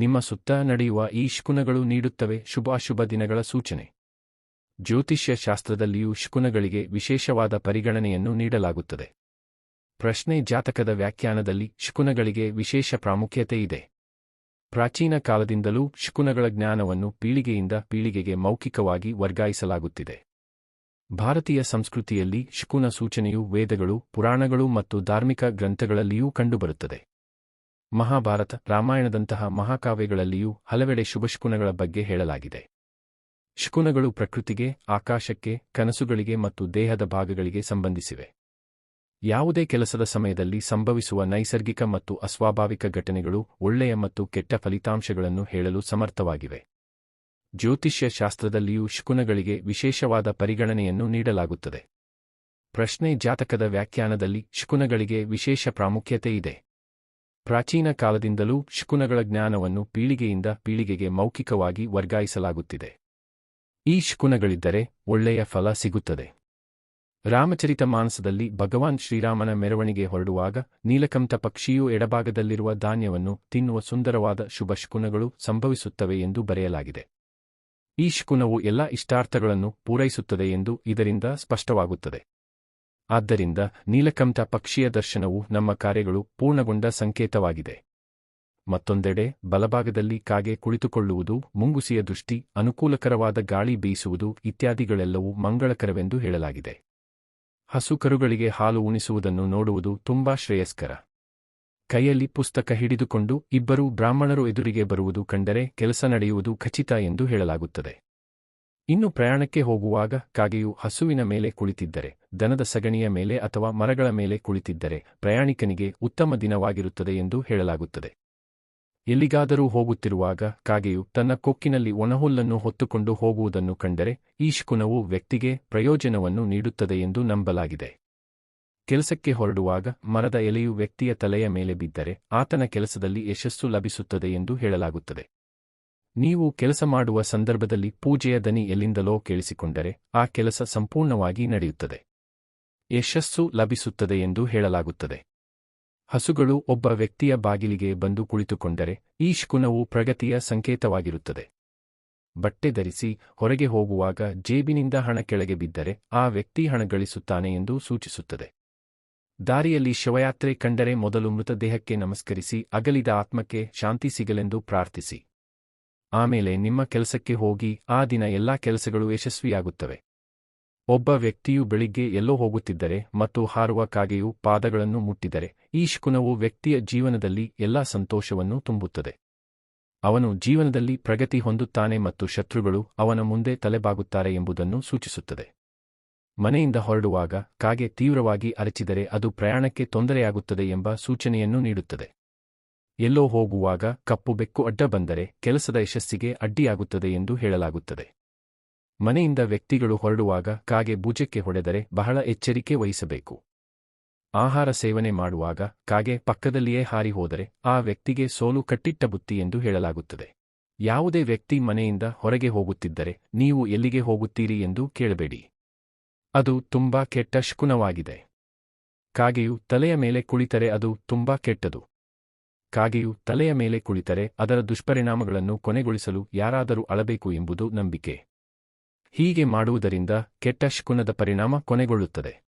ನಿಮ್ಮ ಸುತ್ತ ನಡೆಯುವ ಈ ಶಕುನಗಳು ನೀಡುತ್ತವೆ ಶುಭಾಶುಭ ದಿನಗಳ ಸೂಚನೆ. ಜ್ಯೋತಿಷ್ಯ ಶಾಸ್ತ್ರದಲ್ಲಿಯೂ ಶಕುನಗಳಿಗೆ ವಿಶೇಷವಾದ ಪರಿಗಣನೆಯನ್ನು ನೀಡಲಾಗುತ್ತದೆ. ಪ್ರಶ್ನೆ ಜಾತಕದ ವ್ಯಾಖ್ಯಾನದಲ್ಲಿ ಶಕುನಗಳಿಗೆ ವಿಶೇಷ ಪ್ರಾಮುಖ್ಯತೆ ಇದೆ. ಪ್ರಾಚೀನ ಕಾಲದಿಂದಲೂ ಶಕುನಗಳ ಜ್ಞಾನವನ್ನು ಪೀಳಿಗೆಯಿಂದ ಪೀಳಿಗೆಗೆ ಮೌಖಿಕವಾಗಿ ವರ್ಗಾಯಿಸಲಾಗುತ್ತಿದೆ. ಭಾರತೀಯ ಸಂಸ್ಕೃತಿಯಲ್ಲಿ ಶಕುನ ಸೂಚನೆಯು ವೇದಗಳು, ಪುರಾಣಗಳು ಮತ್ತು ಧಾರ್ಮಿಕ ಗ್ರಂಥಗಳಲ್ಲಿಯೂ ಕಂಡುಬರುತ್ತದೆ. ಮಹಾಭಾರತ ರಾಮಾಯಣದಂತಹ ಮಹಾಕಾವ್ಯಗಳಲ್ಲಿಯೂ ಹಲವೆಡೆ ಶುಭಶಕುನಗಳ ಬಗ್ಗೆ ಹೇಳಲಾಗಿದೆ. ಶಕುನಗಳು ಪ್ರಕೃತಿಗೆ, ಆಕಾಶಕ್ಕೆ, ಕನಸುಗಳಿಗೆ ಮತ್ತು ದೇಹದ ಭಾಗಗಳಿಗೆ ಸಂಬಂಧಿಸಿವೆ. ಯಾವುದೇ ಕೆಲಸದ ಸಮಯದಲ್ಲಿ ಸಂಭವಿಸುವ ನೈಸರ್ಗಿಕ ಮತ್ತು ಅಸ್ವಾಭಾವಿಕ ಘಟನೆಗಳು ಒಳ್ಳೆಯ ಮತ್ತು ಕೆಟ್ಟ ಫಲಿತಾಂಶಗಳನ್ನು ಹೇಳಲು ಸಮರ್ಥವಾಗಿವೆ. ಜ್ಯೋತಿಷ್ಯ ಶಾಸ್ತ್ರದಲ್ಲಿಯೂ ಶಕುನಗಳಿಗೆ ವಿಶೇಷವಾದ ಪರಿಗಣನೆಯನ್ನು ನೀಡಲಾಗುತ್ತದೆ. ಪ್ರಶ್ನೆ ಜಾತಕದ ವ್ಯಾಖ್ಯಾನದಲ್ಲಿ ಶಕುನಗಳಿಗೆ ವಿಶೇಷ ಪ್ರಾಮುಖ್ಯತೆ ಇದೆ. ಪ್ರಾಚೀನ ಕಾಲದಿಂದಲೂ ಶಕುನಗಳ ಜ್ಞಾನವನ್ನು ಪೀಳಿಗೆಯಿಂದ ಪೀಳಿಗೆಗೆ ಮೌಖಿಕವಾಗಿ ವರ್ಗಾಯಿಸಲಾಗುತ್ತಿದೆ. ಈ ಶಕುನಗಳಿದ್ದರೆ ಒಳ್ಳೆಯ ಫಲ ಸಿಗುತ್ತದೆ. ರಾಮಚರಿತ ಮಾನಸದಲ್ಲಿ ಭಗವಾನ್ ಶ್ರೀರಾಮನ ಮೆರವಣಿಗೆ ಹೊರಡುವಾಗ ನೀಲಕಂಠ ಪಕ್ಷಿಯು ಎಡಭಾಗದಲ್ಲಿರುವ ಧಾನ್ಯವನ್ನು ತಿನ್ನುವ ಸುಂದರವಾದ ಶುಭ ಶಕುನಗಳು ಸಂಭವಿಸುತ್ತವೆ ಎಂದು ಬರೆಯಲಾಗಿದೆ. ಈ ಶಕುನವು ಎಲ್ಲ ಇಷ್ಟಾರ್ಥಗಳನ್ನು ಪೂರೈಸುತ್ತದೆ ಎಂದು ಇದರಿಂದ ಸ್ಪಷ್ಟವಾಗುತ್ತದೆ. ಆದ್ದರಿಂದ ನೀಲಕಂಠ ಪಕ್ಷಿಯ ದರ್ಶನವು ನಮ್ಮ ಕಾರ್ಯಗಳು ಪೂರ್ಣಗೊಂಡ ಸಂಕೇತವಾಗಿದೆ. ಮತ್ತೊಂದೆಡೆ ಬಲಭಾಗದಲ್ಲಿ ಕಾಗೆ ಕುಳಿತುಕೊಳ್ಳುವುದು, ಮುಂಗುಸಿಯ ದೃಷ್ಟಿ, ಅನುಕೂಲಕರವಾದ ಗಾಳಿ ಬೀಸುವುದು ಇತ್ಯಾದಿಗಳೆಲ್ಲವೂ ಮಂಗಳಕರವೆಂದು ಹೇಳಲಾಗಿದೆ. ಹಸುಕರುಗಳಿಗೆ ಹಾಲು ಉಣಿಸುವುದನ್ನು ನೋಡುವುದು ತುಂಬಾ ಶ್ರೇಯಸ್ಕರ. ಕೈಯಲ್ಲಿ ಪುಸ್ತಕ ಹಿಡಿದುಕೊಂಡು ಇಬ್ಬರೂ ಬ್ರಾಹ್ಮಣರು ಎದುರಿಗೆ ಬರುವುದು ಕಂಡರೆ ಕೆಲಸ ನಡೆಯುವುದು ಖಚಿತ ಎಂದು ಹೇಳಲಾಗುತ್ತದೆ. ಇನ್ನು ಪ್ರಯಾಣಕ್ಕೆ ಹೋಗುವಾಗ ಕಾಗೆಯು ಹಸುವಿನ ಮೇಲೆ ಕುಳಿತಿದ್ದರೆ, ದನದ ಸಗಣಿಯ ಮೇಲೆ ಅಥವಾ ಮರಗಳ ಮೇಲೆ ಕುಳಿತಿದ್ದರೆ ಪ್ರಯಾಣಿಕನಿಗೆ ಉತ್ತಮ ದಿನವಾಗಿರುತ್ತದೆ ಎಂದು ಹೇಳಲಾಗುತ್ತದೆ. ಎಲ್ಲಿಗಾದರೂ ಹೋಗುತ್ತಿರುವಾಗ ಕಾಗೆಯು ತನ್ನ ಕೊಕ್ಕಿನಲ್ಲಿ ಒಣಹುಲ್ಲನ್ನು ಹೊತ್ತುಕೊಂಡು ಹೋಗುವುದನ್ನು ಕಂಡರೆ ಈ ಶಕುನವು ವ್ಯಕ್ತಿಗೆ ಪ್ರಯೋಜನವನ್ನು ನೀಡುತ್ತದೆ ಎಂದು ನಂಬಲಾಗಿದೆ. ಕೆಲಸಕ್ಕೆ ಹೊರಡುವಾಗ ಮರದ ಎಲೆಯು ವ್ಯಕ್ತಿಯ ತಲೆಯ ಮೇಲೆ ಬಿದ್ದರೆ ಆತನ ಕೆಲಸದಲ್ಲಿ ಯಶಸ್ಸು ಲಭಿಸುತ್ತದೆ ಎಂದು ಹೇಳಲಾಗುತ್ತದೆ. ನೀವು ಕೆಲಸ ಮಾಡುವ ಸಂದರ್ಭದಲ್ಲಿ ಪೂಜೆಯ ದನಿ ಎಲ್ಲಿಂದಲೋ ಕೇಳಿಸಿಕೊಂಡರೆ ಆ ಕೆಲಸ ಸಂಪೂರ್ಣವಾಗಿ ನಡೆಯುತ್ತದೆ. ಯಶಸ್ಸು ಲಭಿಸುತ್ತದೆ ಎಂದು ಹೇಳಲಾಗುತ್ತದೆ. ಹಸುಗಳು ಒಬ್ಬ ವ್ಯಕ್ತಿಯ ಬಾಗಿಲಿಗೆ ಬಂದು ಕುಳಿತುಕೊಂಡರೆ ಈ ಶಕುನವು ಪ್ರಗತಿಯ ಸಂಕೇತವಾಗಿರುತ್ತದೆ. ಬಟ್ಟೆ ಧರಿಸಿ ಹೊರಗೆ ಹೋಗುವಾಗ ಜೇಬಿನಿಂದ ಹಣ ಕೆಳಗೆ ಬಿದ್ದರೆ ಆ ವ್ಯಕ್ತಿ ಹಣ ಗಳಿಸುತ್ತಾನೆ ಎಂದು ಸೂಚಿಸುತ್ತದೆ. ದಾರಿಯಲ್ಲಿ ಶವಯಾತ್ರೆ ಕಂಡರೆ ಮೊದಲು ಮೃತದೇಹಕ್ಕೆ ನಮಸ್ಕರಿಸಿ ಅಗಲಿದ ಆತ್ಮಕ್ಕೆ ಶಾಂತಿ ಸಿಗಲೆಂದು ಪ್ರಾರ್ಥಿಸಿ. ಆಮೇಲೆ ನಿಮ್ಮ ಕೆಲಸಕ್ಕೆ ಹೋಗಿ ಆ ದಿನ ಎಲ್ಲಾ ಕೆಲಸಗಳು ಯಶಸ್ವಿಯಾಗುತ್ತವೆ. ಒಬ್ಬ ವ್ಯಕ್ತಿಯು ಬೆಳಿಗ್ಗೆ ಎಲ್ಲೋ ಹೋಗುತ್ತಿದ್ದರೆ ಮತ್ತು ಹಾರುವ ಕಾಗೆಯು ಪಾದಗಳನ್ನು ಮುಟ್ಟಿದರೆ, ಈ ಶಕುನವು ವ್ಯಕ್ತಿಯ ಜೀವನದಲ್ಲಿ ಎಲ್ಲಾ ಸಂತೋಷವನ್ನು ತುಂಬುತ್ತದೆ. ಅವನು ಜೀವನದಲ್ಲಿ ಪ್ರಗತಿ ಹೊಂದುತ್ತಾನೆ ಮತ್ತು ಶತ್ರುಗಳು ಅವನ ಮುಂದೆ ತಲೆಬಾಗುತ್ತಾರೆ ಎಂಬುದನ್ನು ಸೂಚಿಸುತ್ತದೆ. ಮನೆಯಿಂದ ಹೊರಡುವಾಗ ಕಾಗೆ ತೀವ್ರವಾಗಿ ಅರಚಿದರೆ ಅದು ಪ್ರಯಾಣಕ್ಕೆ ತೊಂದರೆಯಾಗುತ್ತದೆ ಎಂಬ ಸೂಚನೆಯನ್ನು ನೀಡುತ್ತದೆ. ಎಲ್ಲೋ ಹೋಗುವಾಗ ಕಪ್ಪು ಬೆಕ್ಕು ಅಡ್ಡ ಬಂದರೆ ಕೆಲಸದ ಯಶಸ್ಸಿಗೆ ಅಡ್ಡಿಯಾಗುತ್ತದೆ ಎಂದು ಹೇಳಲಾಗುತ್ತದೆ. ಮನೆಯಿಂದ ವ್ಯಕ್ತಿಗಳು ಹೊರಡುವಾಗ ಕಾಗೆ ಭುಜಕ್ಕೆ ಹೊಡೆದರೆ ಬಹಳ ಎಚ್ಚರಿಕೆ ವಹಿಸಬೇಕು. ಆಹಾರ ಸೇವನೆ ಮಾಡುವಾಗ ಕಾಗೆ ಪಕ್ಕದಲ್ಲಿಯೇ ಹಾರಿ ಹೋದರೆ ಆ ವ್ಯಕ್ತಿಗೆ ಸೋಲು ಕಟ್ಟಿಟ್ಟ ಬುತ್ತಿ ಎಂದು ಹೇಳಲಾಗುತ್ತದೆ. ಯಾವುದೇ ವ್ಯಕ್ತಿ ಮನೆಯಿಂದ ಹೊರಗೆ ಹೋಗುತ್ತಿದ್ದರೆ ನೀವು ಎಲ್ಲಿಗೆ ಹೋಗುತ್ತೀರಿ ಎಂದು ಕೇಳಬೇಡಿ. ಅದು ತುಂಬಾ ಕೆಟ್ಟ ಶಕುನವಾಗಿದೆ. ಕಾಗೆಯು ತಲೆಯ ಮೇಲೆ ಕುಳಿತರೆ ಅದು ತುಂಬಾ ಕೆಟ್ಟದು. ಕಾಗೆಯು ತಲೆಯ ಮೇಲೆ ಕುಳಿತರೆ ಅದರ ದುಷ್ಪರಿಣಾಮಗಳನ್ನು ಕೊನೆಗೊಳಿಸಲು ಯಾರಾದರೂ ಅಳಬೇಕು ಎಂಬುದು ನಂಬಿಕೆ. ಹೀಗೆ ಮಾಡುವುದರಿಂದ ಕೆಟ್ಟ ಶಕುನದ ಪರಿಣಾಮ ಕೊನೆಗೊಳ್ಳುತ್ತದೆ.